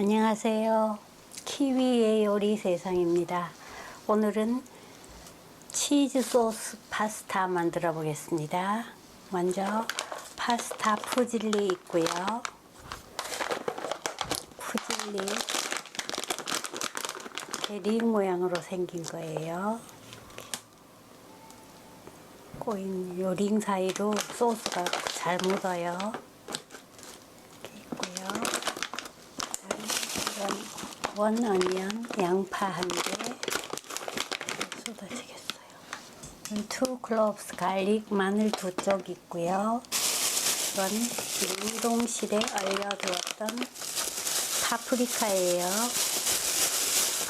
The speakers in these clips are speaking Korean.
안녕하세요. 키위의 요리 세상입니다. 오늘은 치즈 소스 파스타 만들어 보겠습니다. 먼저 파스타 푸질리 있고요. 푸질리 이렇게 링 모양으로 생긴 거예요. 꼬인 요링 사이로 소스가 잘 묻어요. 이렇게 있고요. 이건 원 어니언 양파 한개 쏟아지겠어요. 투 클로브스 갈릭 마늘 두 쪽 있고요. 이건 냉동실에 얼려두었던 파프리카예요.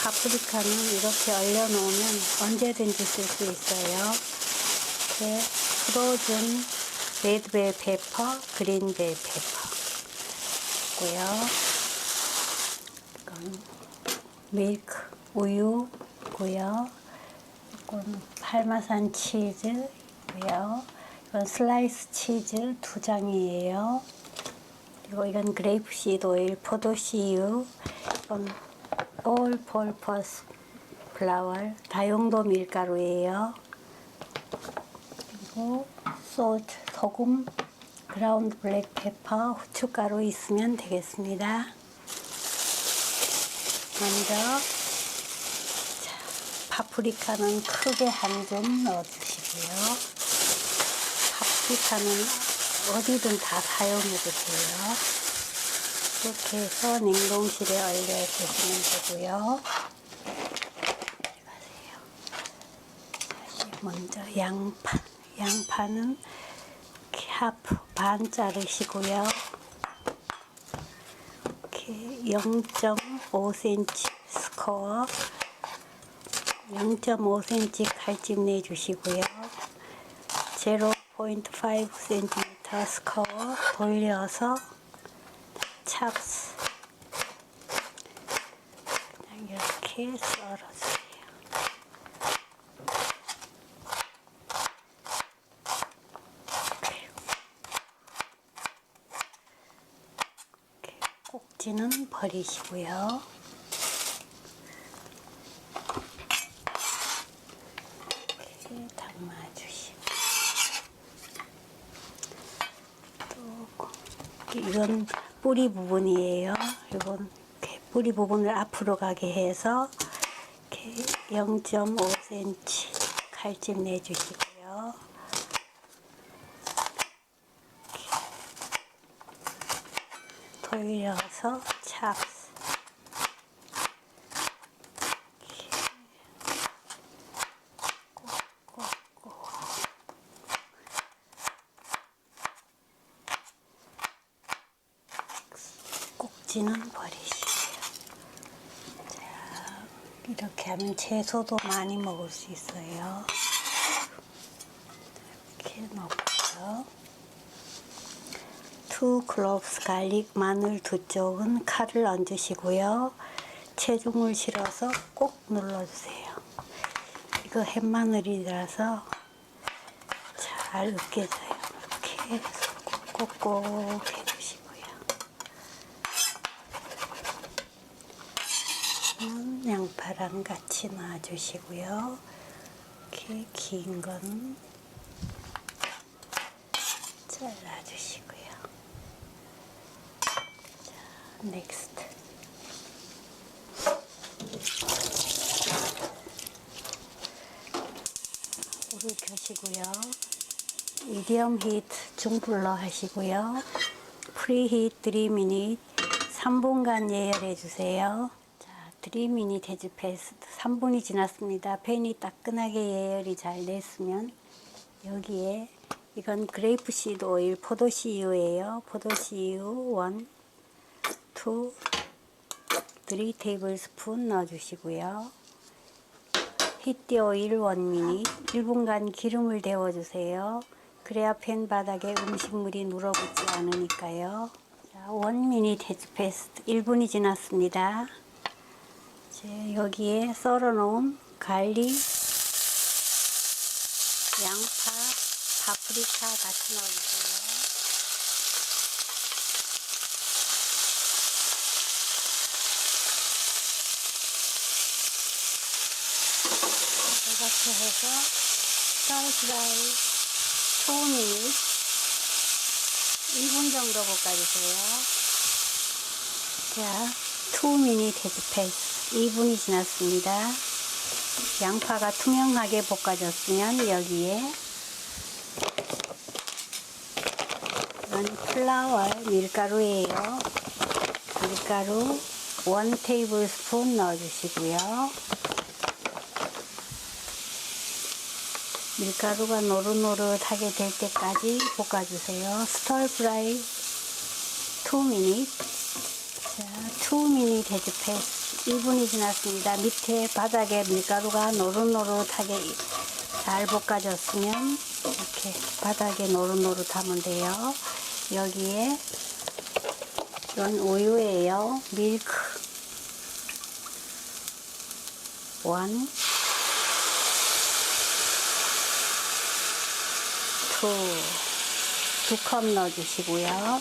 파프리카는 이렇게 얼려놓으면 언제든지 쓸 수 있어요. 이렇게 프로즌 레드벨 페퍼, 그린벨 페퍼 있고요. 이건 밀크, 우유고요. 이건 파마산 치즈고요. 이건 슬라이스 치즈 두 장이에요. 그리고 이건 그레이프시드 오일, 포도 씨유, 이건 올 폴퍼스 플라워, 다용도 밀가루예요. 그리고 소트, 소금, 그라운드 블랙 페퍼, 후춧가루 있으면 되겠습니다. 먼저 자, 파프리카는 크게 한줌 넣어주시고요. 파프리카는 어디든 다 사용해도 돼요. 이렇게 해서 냉동실에 얼려주시면 되고요. 먼저 양파. 양파는 하프 반 자르시고요. 이렇게 0.5cm 스코어 0.5cm 칼집 내주시고요. 0.5cm 스코어 돌려서 찹스 이렇게 썰어주세요. 이렇게 꼭지는 버리시고요. 이렇게 담아주시고 또 이건 뿌리 부분이에요. 이건 뿌리 부분을 앞으로 가게 해서 이렇게 0.5cm 칼집 내주시고요. 돌려서 찹스 꼭꼭꼭 꼭지는 버리시고요. 자, 이렇게 하면 채소도 많이 먹을 수 있어요. 이렇게 넣고요. 투 클로브스 갈릭 마늘 두 쪽은 칼을 얹으시고요. 체중을 실어서 꼭 눌러주세요. 이거 햇마늘이라서 잘 으깨져요. 이렇게 꼭꼭꼭 해주시고요. 음, 양파랑 같이 놔주시고요. 이렇게 긴 건 잘라주시고요. 자, 넥스트. 불을 켜시고요. 미디엄 히트 중불로 하시고요. 프리히트 3미닛 3분간 예열해 주세요. 자, 3미닛 해즈 패스트 3분이 지났습니다. 팬이 따끈하게 예열이 잘 됐으면 여기에 이건 그레이프 시드 오일 포도씨유예요. 포도씨유 1, 2, 3 테이블 스푼 넣어주시고요. 오일 1미닛 1분간 기름을 데워주세요. 그래야 팬 바닥에 음식물이 눌어붙지 않으니까요. 자, 1미닛 헤즈페스트 1분이 지났습니다. 이제 여기에 썰어놓은 갈릭, 양파, 파프리카 같이 넣어주세요. 해서 스타트라이 2미닛 2분 정도 볶아주세요. 자, 2미닛 헤즈 패스 2분이 지났습니다. 양파가 투명하게 볶아졌으면 여기에 이건 플라워 밀가루예요. 밀가루 1 테이블 스푼 넣어주시고요. 밀가루가 노릇노릇하게 될 때까지 볶아주세요. 스톨 프라이 2미니 자, 2미니 대주패 1분이 지났습니다. 밑에 바닥에 밀가루가 노릇노릇하게 잘 볶아졌으면 이렇게 바닥에 노릇노릇하면 돼요. 여기에 이건 우유예요. 밀크 1 그 물두 컵 넣어주시고요.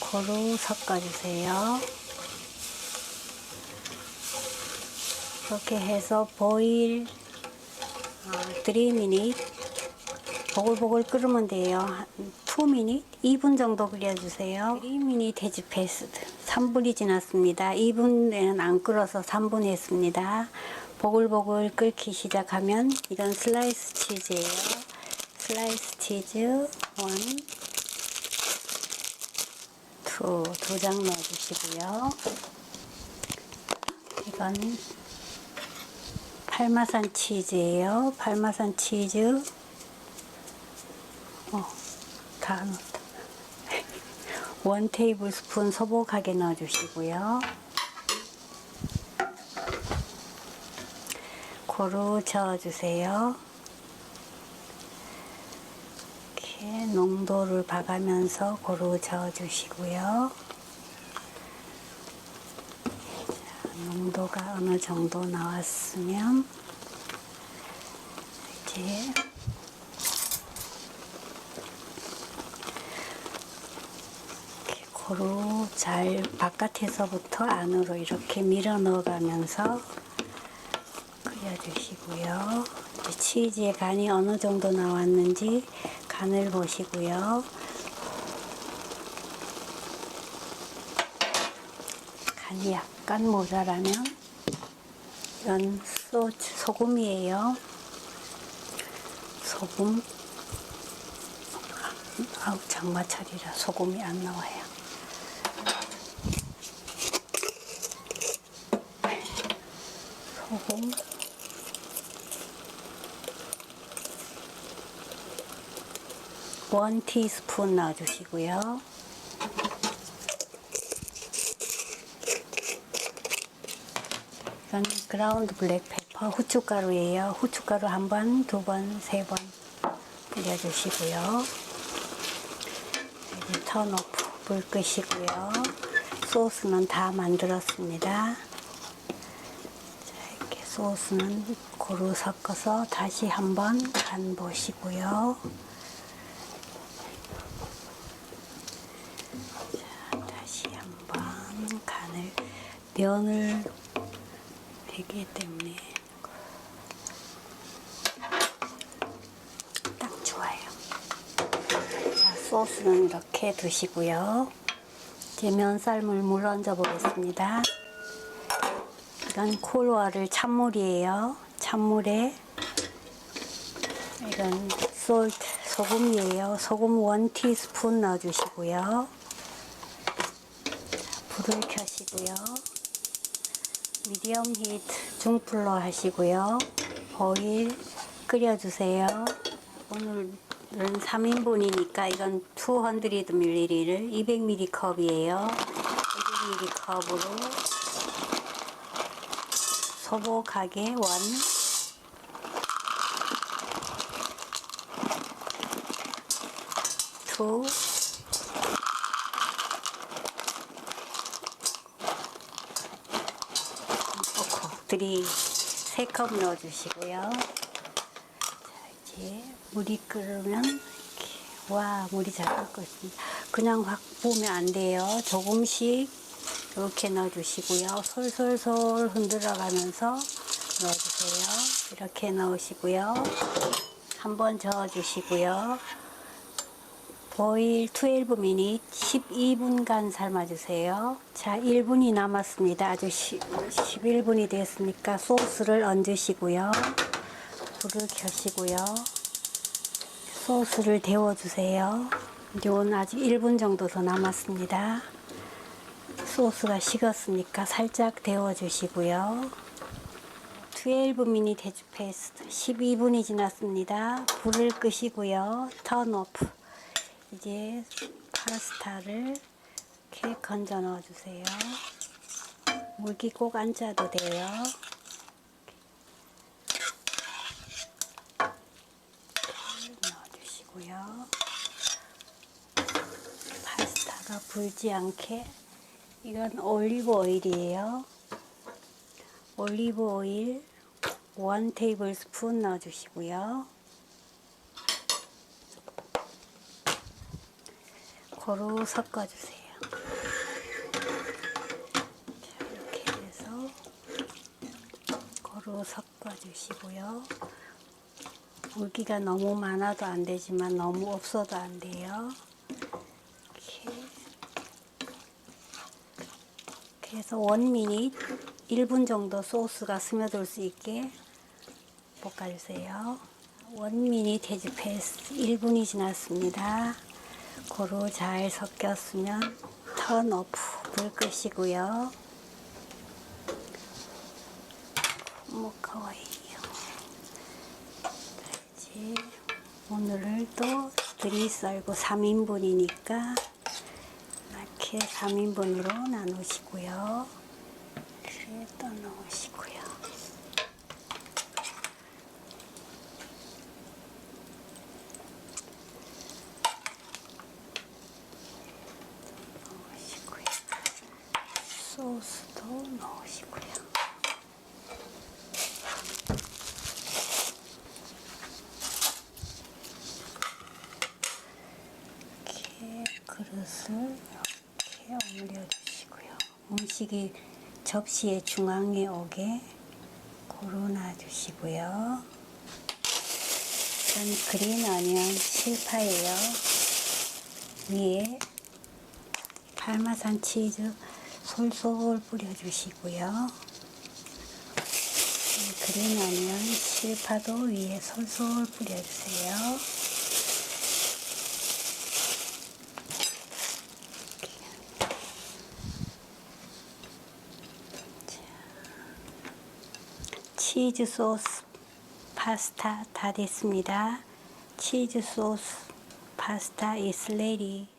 고루 섞어주세요. 이렇게 해서 보일 어, 드리미닛 보글보글 끓으면 돼요. 2미닛 2분 정도 끓여주세요. 3미닛 돼지 패스드 3분이 지났습니다. 2분에는 안 끓어서 3분 했습니다. 보글보글 끓기 시작하면 이건 슬라이스 치즈예요. 슬라이스 치즈 1, 2, 두장 넣어주시고요. 이건 팔마산 치즈예요. 팔마산 치즈 어, 다 넣었다. 원 테이블 스푼 소복하게 넣어주시고요. 고루 저어주세요. 이렇게 농도를 봐가면서 고루 저어주시고요. 자, 농도가 어느 정도 나왔으면 이제 고루 잘 바깥에서부터 안으로 이렇게 밀어 넣어가면서 끓여주시고요. 치즈의 간이 어느 정도 나왔는지 간을 보시고요. 간이 약간 모자라면 이건 소주, 소금이에요. 소금 아우 장마철이라 소금이 안 나와요. 소금 원 티스푼 넣어주시고요. 이건 그라운드 블랙 페퍼 후춧가루예요. 후춧가루 한 번, 두 번, 세 번 뿌려주시고요. 턴오프 불 끄시고요. 소스는 다 만들었습니다. 소스는 고루 섞어서 다시 한번 간 보시고요. 자, 다시 한번 간을 면을 베기 때문에 딱 좋아요. 자, 소스는 이렇게 두시고요. 이제 면쌀물 물 얹어 보겠습니다. 이건 콜워를 찬물이에요. 찬물에 이건 솔트 소금이에요. 소금 원 티스푼 넣어주시고요. 자, 불을 켜시고요. 미디엄 히트 중불로 하시고요. 오일 끓여주세요. 오늘은 3인분이니까 이건 200ml를 200ml 컵이에요. 200ml 컵으로 소복하게 원 투, 넣고 들이 3컵 넣어주시고요. 자, 이제 물이 끓으면 이렇게 와 물이 잘 끓고 있습니다. 그냥 확 부으면 안 돼요. 조금씩 이렇게 넣어주시고요. 솔솔솔 흔들어 가면서 넣어주세요. 이렇게 넣으시고요. 한번 저어주시고요. 보일 12 미닛 12분간 삶아주세요. 자, 1분이 남았습니다. 아주 10, 11분이 됐으니까 소스를 얹으시고요. 불을 켜시고요. 소스를 데워주세요. 이건 아직 1분 정도 더 남았습니다. 소스가 식었으니까 살짝 데워주시고요. 12미닛 해주 페이스트 12분이 지났습니다. 불을 끄시고요. 턴 오프. 이제 파스타를 이렇게 건져 넣어주세요. 물기 꼭 안 짜도 돼요. 넣어주시고요. 파스타가 불지 않게 이건 올리브 오일이에요. 올리브 오일 1 테이블 스푼 넣어주시고요. 고루 섞어주세요. 자, 이렇게 해서 고루 섞어주시고요. 물기가 너무 많아도 안 되지만 너무 없어도 안 돼요. 이렇게 해서 원미닛 1분 정도 소스가 스며들 수 있게 볶아주세요. 원미닛 해지 페이스트 1분이 지났습니다. 고루 잘 섞였으면 턴 오프 불 끄시고요. 모카와이요. 이제 오늘을 또 들이 썰고 3인분이니까 이렇게 3인분으로 나누시고요. 이렇게 또 넣으시고요. 넣으시고요. 소스도 넣으시고요. 그릇을 이렇게 올려주시고요. 음식이 접시의 중앙에 오게 고루 놔주시고요. 이건 그린 어니언 실파예요. 위에 파마산 치즈 솔솔 뿌려주시고요. 이 그린 어니언 실파도 위에 솔솔 뿌려주세요. 치즈 소스 파스타 다 됐습니다. 치즈 소스 파스타 is ready.